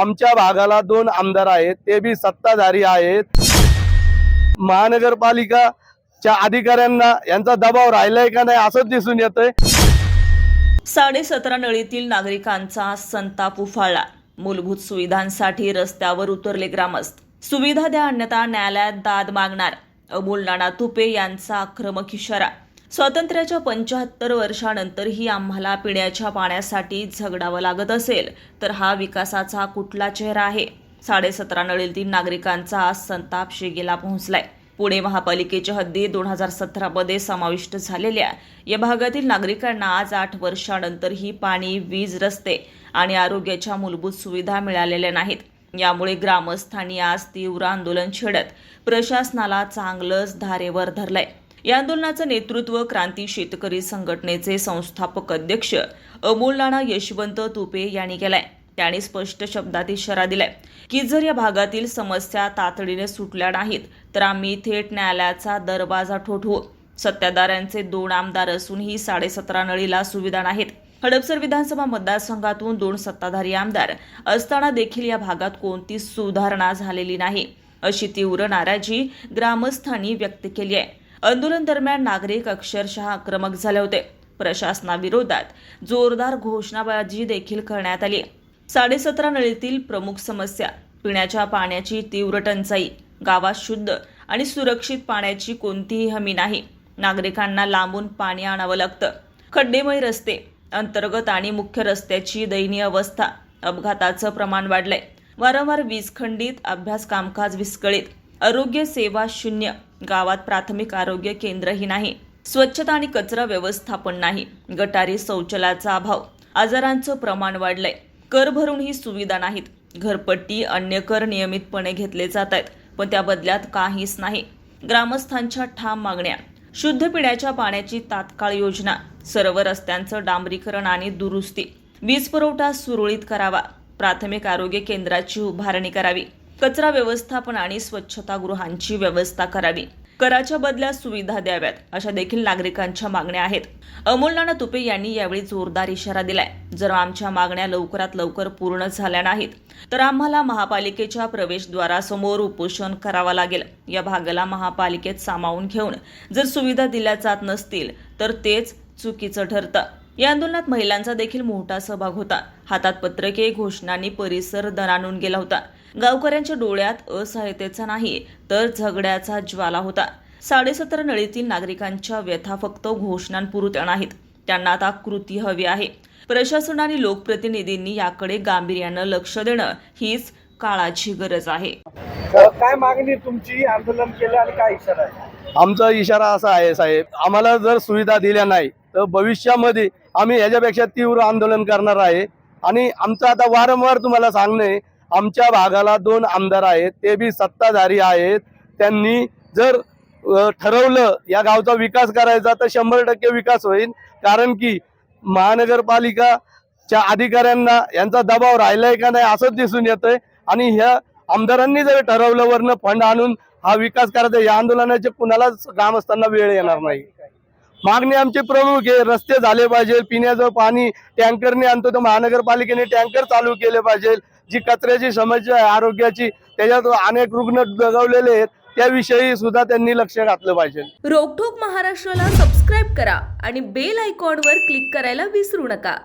आमच्या भागाला दोन आमदार आहेत ते बी सत्ताधारी आहेत. महानगरपालिकाच्या अधिकाऱ्यांना यांचा दबाव राहिलाय का नाही असंच दिसून येतंय. साडेसतरा नळीतील नागरिकांचा संताप उफाळला. मूलभूत सुविधांसाठी रस्त्यावर उतरले ग्रामस्थ. सुविधा द्या अन्यथा न्यायालयात दाद मागणार. अमोल नाना तुपे यांचा आक्रमक इशारा. स्वातंत्र्याच्या पंच्याहत्तर वर्षानंतरही आम्हाला पिण्याच्या पाण्यासाठी झगडावं लागत असेल तर हा विकासाचा कुठला चेहरा आहे? साडेसतरा नळीतील नागरिकांचा आज संताप शेगेला पोहोचलाय. पुणे महापालिकेच्या हद्दीत दोन हजार सतरामध्ये समाविष्ट झालेल्या या भागातील नागरिकांना आज आठ वर्षानंतरही पाणी वीज रस्ते आणि आरोग्याच्या मूलभूत सुविधा मिळालेल्या नाहीत. यामुळे ग्रामस्थांनी आज तीव्र आंदोलन छेडत प्रशासनाला चांगलंच धारेवर धरलंय. या आंदोलनाचं नेतृत्व क्रांती शेतकरी संघटनेचे संस्थापक अध्यक्ष अमोल नाना यशवंत तुपे यांनी केलाय. त्यांनी स्पष्ट शब्दात इशारा दिलाय की जर या भागातील समस्या तातडीने सुटल्या नाहीत तर आम्ही थेट न्यायालयाचा दरवाजा ठोठवू. सत्ताधाऱ्यांचे दोन आमदार असूनही साडेसतरा नळीला सुविधा नाहीत. हडपसर विधानसभा मतदारसंघातून दोन सत्ताधारी आमदार असताना देखील या भागात कोणतीच सुधारणा झालेली नाही अशी तीव्र नाराजी ग्रामस्थांनी व्यक्त केली आहे. आंदोलन दरम्यान नागरिक अक्षरशः आक्रमक झाले होते. प्रशासनाविरोधात जोरदार घोषणाबाजी देखील करण्यात आली. साडेसतरा नळीतील प्रमुख समस्या पिण्याच्या पाण्याची तीव्र टंचाई गावात शुद्ध आणि सुरक्षित पाण्याची कोणतीही हमी नाही. नागरिकांना लांबून पाणी आणावं लागतं. खड्डेमय रस्ते अंतर्गत आणि मुख्य रस्त्याची दयनीय अवस्था अपघाताचं प्रमाण वाढलंय. वारंवार वीज खंडित अभ्यास कामकाज विस्कळीत. आरोग्य सेवा शून्य. गावात प्राथमिक आरोग्य केंद्रही नाही. स्वच्छता आणि कचरा व्यवस्थापन नाही. गटारी शौचालयाचा अभाव. आजारांचं प्रमाण वाढलंय. कर भरून ही सुविधा नाहीत. घरपट्टी अन्य कर नियमितपणे घेतले जात आहेत पण त्या बदल्यात काहीच नाही. ग्रामस्थांच्या ठाम मागण्या. शुद्ध पिण्याच्या पाण्याची तात्काळ योजना. सर्व रस्त्यांचं डांबरीकरण आणि दुरुस्ती. वीज पुरवठा सुरळीत करावा. प्राथमिक आरोग्य केंद्राची उभारणी करावी. कचरा व्यवस्थापन आणि स्वच्छतागृहांची व्यवस्था करावी. कराच्या बदल्यात सुविधा द्याव्यात अशा देखील नागरिकांच्या मागण्या आहेत. अमोल नाना तुपे यांनी यावेळी जोरदार इशारा दिलाय. जर आमच्या मागण्या लवकरात लवकर पूर्ण झाल्या नाहीत तर आम्हाला महापालिकेच्या प्रवेशद्वारासमोर उपोषण करावा लागेल. या भागाला महापालिकेत सामावून घेऊन जर सुविधा दिल्या जात नसतील तर तेच चुकीचं ठरतं. या आंदोलनात महिलांचा देखील मोठा सहभाग होता. हातात पत्रके घोषणांनी परिसर दणाणून गेला होता. गावकऱ्यांच्या डोळ्यात असहायतेचा नाही तर झगड्याचा ज्वाला होता. साडेसतरा नळीतील नागरिकांच्या व्यथा फक्त घोषणांपुरत्या नाहीत. त्यांना आता कृती हवी आहे. प्रशासन आणि लोकप्रतिनिधींनी याकडे गांभीर्यानं लक्ष देणं हीच काळाची गरज आहे. काय मागणी तुमची? आंदोलन केलं आणि काय इशारा आहे? आमचा इशारा असा आहे साहेब. आम्हाला जर सुविधा दिल्या नाही तर भविष्यामध्ये आम्ही ह्याच्यापेक्षा तीव्र आंदोलन करणार आहे. आणि आमचं आता वारंवार तुम्हाला सांगणं आहे आमच्या भागाला दोन आमदार आहेत ते बी सत्ताधारी आहेत. त्यांनी जर ठरवलं या गावचा विकास करायचा तर शंभर टक्के विकास होईल. कारण की महानगरपालिकाच्या अधिकाऱ्यांना यांचा दबाव राहिलाय का नाही असंच दिसून येतंय. आणि ह्या आमदारांनी जर ठरवलं वरनं फंड आणून हा विकास करायचा या आंदोलनाचे कुणालाच ग्रामस्थांना वेळ येणार नाही. मागणी आमची प्रमुख आहे रस्ते झाले पाहिजे पिण्याचं पाणी टँकरने आणतो तर महानगरपालिकेने टँकर चालू केले पाहिजे जी कचऱ्याची समस्या आहे आरोग्याची त्याच्यात अनेक रुग्ण दगावलेले आहेत त्याविषयी सुद्धा त्यांनी लक्ष घातलं पाहिजे. रोकठोक महाराष्ट्राला सबस्क्राईब करा आणि बेल आयकॉनवर क्लिक करायला विसरू नका.